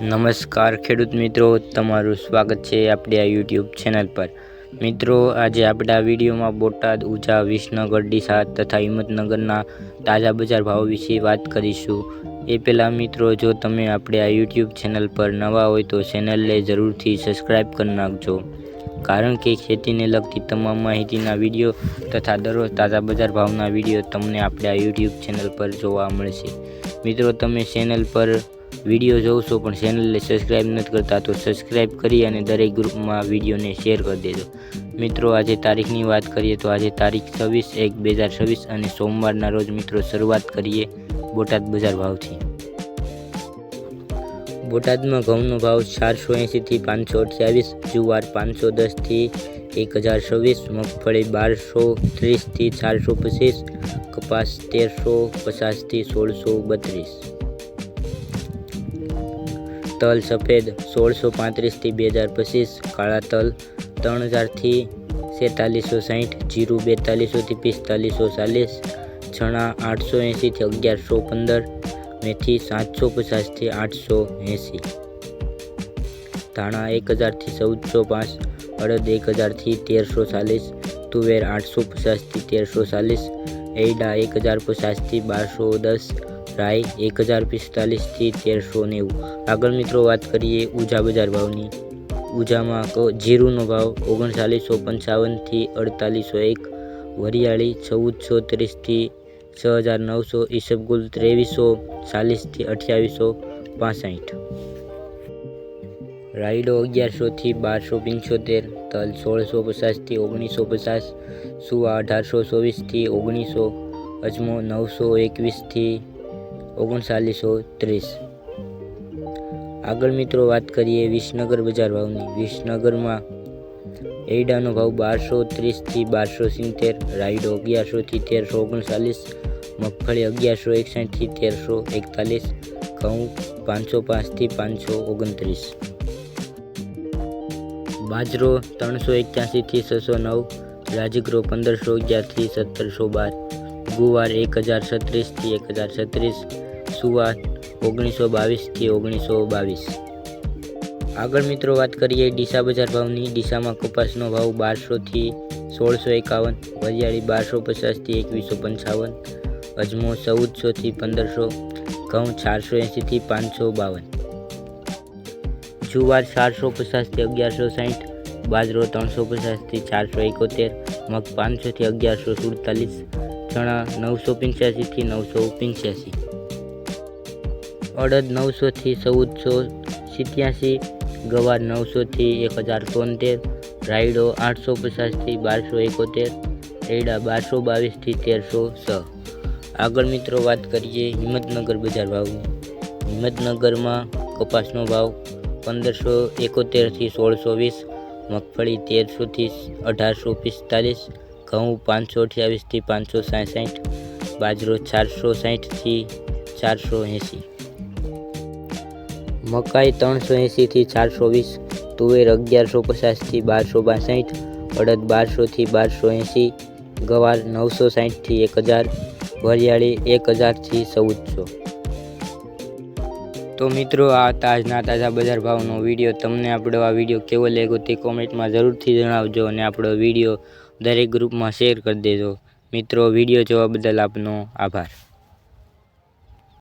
નમસ્કાર ખેડૂત મિત્રો, તમારું સ્વાગત છે આપણી આ યુટ્યુબ ચેનલ પર. મિત્રો, આજે આપણે આ વિડીયોમાં બોટાદ ઉજા વિસનગર, ડીસા તથા હિંમતનગરના તાજા બજાર ભાવ વિશે વાત કરીશું. એ પહેલાં મિત્રો, જો તમે આપણે આ યુટ્યુબ ચેનલ પર નવા હોય તો ચેનલને જરૂરથી સબસ્ક્રાઈબ કરી નાખજો. કારણ કે ખેતીને લગતી તમામ માહિતીના વીડિયો તથા દરરોજ તાજા બજાર ભાવના વીડિયો તમને આપણે આ યુટ્યુબ ચેનલ પર જોવા મળશે. મિત્રો, તમે ચેનલ પર વીડિયો જોઉં છો, પણ ચેનલને સબસ્ક્રાઈબ નથી કરતા, તો સબસ્ક્રાઈબ કરી અને દરેક ગ્રુપમાં વિડીયોને શેર કરી દેજો. મિત્રો, આજે તારીખની વાત કરીએ તો આજે તારીખ છવ્વીસ એક બે હજાર છવ્વીસ અને સોમવારના રોજ મિત્રો શરૂઆત કરીએ બોટાદ બજાર ભાવથી. બોટાદમાં ઘઉંનો ભાવ ચારસો એંશીથી પાંચસો અઠ્યાવીસ, જુવાર પાંચસો દસથી એક હજાર છવ્વીસ, મગફળી બારસો ત્રીસથી ચારસો પચીસ, કપાસ તેરસો પચાસથી સોળસો બત્રીસ. તલ સફેદ સોળસો પાંત્રીસથી બે હજાર પચીસ, કાળા તલ ત્રણ હજારથી સેતાલીસો સાહીઠ જીરું બેતાલીસોથી પિસ્તાલીસો ચાલીસ, ચણા આઠસો એંશીથી અગિયારસો પંદર, મેથી સાતસો પચાસથી આઠસો એંશી. ધાણા એક હજારથી ચૌદસો પાંચ, અડદ એક હજારથી તેરસો ચાલીસ, તુવેર આઠસો પચાસથી તેરસો ચાલીસ એડા એક હજાર પચાસથી બારસો દસ રાય એક હજાર પિસ્તાલીસથી તેરસો નેવું. આગળ મિત્રો વાત કરીએ ઉજા બજાર ભાવની. ઉજામાં જીરુનો ભાવ ઓગણચાલીસો પંચાવનથી અડતાલીસો એક વરિયાળી ચૌદસો ત્રીસથી છ હજાર નવસો ઈસબગુલ ત્રેવીસો ચાલીસથી અઠ્યાવીસો પાસઠ રાયડો અગિયારસોથી બારસો પંચોતેર તલ સોળસો પચાસથી ઓગણીસો પચાસ સુવા અઢારસો ચોવીસથી ઓગણીસો. અજમો નવસો એકવીસથી ઓગણચાલીસો ત્રીસ. આગળ મિત્રો વાત કરીએ વિસનગર બજાર ભાવની. વિસનગરમાં એડાનો ભાવ બારસો ત્રીસથી બારસો સિત્તેર, રાયડો અગિયારસોથી તેરસો ઓગણચાલીસ, મગફળી અગિયારસો એકસાઠથી તેરસો એકતાલીસ, ઘઉં પાંચસો પાંચથી પાંચસો ઓગણત્રીસ. બાજરો ત્રણસો એક્યાસીથી છસો નવ રાજગરો પંદરસો અગિયારથી સત્તરસો બાર, ગુવાર એક હજાર છત્રીસથી એક હજાર છત્રીસ સુવા ઓગણીસો બાવીસથી ઓગણીસો બાવીસ. આગળ મિત્રો વાત કરીએ ડીસા બજાર ભાવની. ડીસામાં કપાસનો ભાવ બારસોથી સોળસો એકાવન, વરિયાળી બારસો પચાસથી એકવીસો પંચાવન, અજમો ચૌદસોથી પંદરસો, ઘઉં ચારસો એંશીથી પાંચસો બાવન. જુવાર ચારસો પચાસથી અગિયારસો સાઠ બાજરો ત્રણસો પચાસથી ચારસો એકોતેર, મગ પાંચસોથી અગિયારસો સુડતાલીસ, ચણા નવસો પંચ્યાસીથી નવસો પંચ્યાસી. અડદ નવસોથી ચૌદસો, સિત્યાસી, ગવાર નવસોથી એક હજાર તોતેર, રાયડો આઠસો પચાસથી બારસો એકોતેર એડા બારસો બાવીસથી તેરસો છ આગળ મિત્રો વાત કરીએ હિંમતનગર બજાર ભાવની. હિંમતનગરમાં કપાસનો ભાવ પંદરસો એકોતેરથી સોળસો વીસ, મગફળી તેરસોથી અઢારસો પિસ્તાલીસ, ઘઉં પાંચસો અઠ્યાવીસથી પાંચસો સાઠ બાજરો ચારસો સાઠથી ચારસો એંસી. મકાઈ ત્રણસો એંસીથી ચારસો વીસ, તુવેર અગિયારસો પચાસથી બારસો બાસઠ, અડદ બારસોથી બારસો એંસી ગવાર નવસો સાઠથી એક હજાર, વરિયાળી એક હજારથી ચૌદસો. તો મિત્રો, આ તાજના તાજા બજાર ભાવનો વીડિયો. તમને આપણો આ વીડિયો કેવો લાગ્યો તે કોમેન્ટમાં જરૂરથી જણાવજો અને આપણો વીડિયો દરેક ગ્રુપમાં શેર કરી દેજો. મિત્રો, વીડિયો જોવા બદલ આપનો આભાર.